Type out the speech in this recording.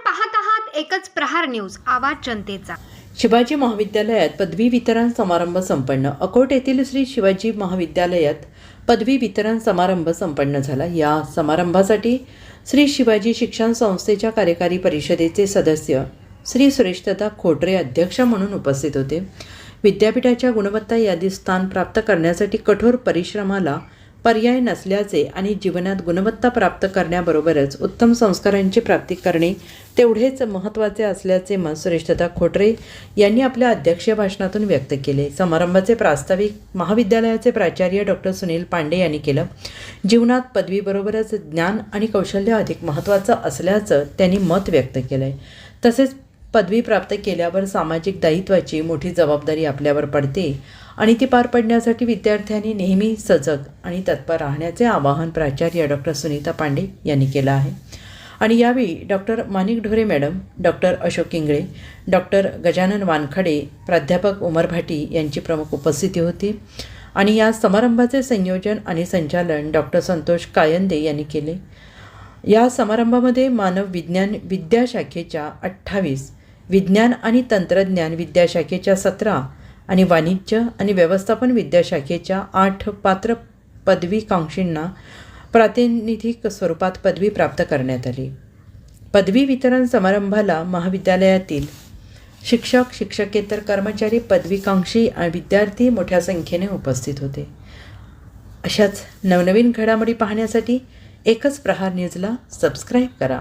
पाहत आहात एकच प्रहार न्यूज आवाज जनतेचा. शिवाजी महाविद्यालयात पदवी वितरण समारंभ संपन्न. अकोट येथील श्री शिवाजी महाविद्यालयात पदवी वितरण समारंभ संपन्न झाला. या समारंभासाठी श्री शिवाजी शिक्षण संस्थेच्या कार्यकारी परिषदेचे सदस्य श्री सुरेशदादा खोटरे अध्यक्ष म्हणून उपस्थित होते. विद्यापीठाच्या गुणवत्ता यादीत स्थान प्राप्त करण्यासाठी कठोर परिश्रमाला पर्याय नसल्याचे आणि जीवनात गुणवत्ता प्राप्त करण्याबरोबरच उत्तम संस्कारांची प्राप्ती करणे तेवढेच महत्त्वाचे असल्याचे मत श्रेष्ठता खोटरे यांनी आपल्या अध्यक्षीय भाषणातून व्यक्त केले. समारंभाचे प्रास्ताविक महाविद्यालयाचे प्राचार्य डॉक्टर सुनील पांडे यांनी केलं. जीवनात पदवीबरोबरच ज्ञान आणि कौशल्य अधिक महत्त्वाचं असल्याचं त्यांनी मत व्यक्त केलं आहे तसेच पदवी प्राप्त केल्यावर सामाजिक दायित्वाची मोठी जबाबदारी आपल्यावर पडते आणि ती पार पडण्यासाठी विद्यार्थ्यांनी नेहमी सजग आणि तत्पर राहण्याचे आवाहन प्राचार्य डॉक्टर सुनीता पांडे यांनी केलं आहे. आणि यावेळी doctor Manik Dhore madam doctor Ashok Ingle doctor Gajanan Wankhade प्राध्यापक उमर भाटी यांची प्रमुख उपस्थिती होती. आणि या समारंभाचे संयोजन आणि संचालन डॉक्टर संतोष कायंदे यांनी केले. या समारंभामध्ये मानव विज्ञान विद्याशाखेच्या अठ्ठावीस विज्ञान आणि तंत्रज्ञान विद्याशाखेच्या सतरा आणि वाणिज्य आणि व्यवस्थापन विद्याशाखेच्या आठ पात्र पदवीकांक्षींना प्रातिनिधिक स्वरूपात पदवी प्राप्त करण्यात आली. पदवी वितरण समारंभाला महाविद्यालयातील शिक्षक शिक्षकेतर कर्मचारी पदवीकांक्षी आणि विद्यार्थी मोठ्या संख्येने उपस्थित होते. अशाच नवनवीन घडामोडी पाहण्यासाठी एकच प्रहार न्यूजला सबस्क्राईब करा.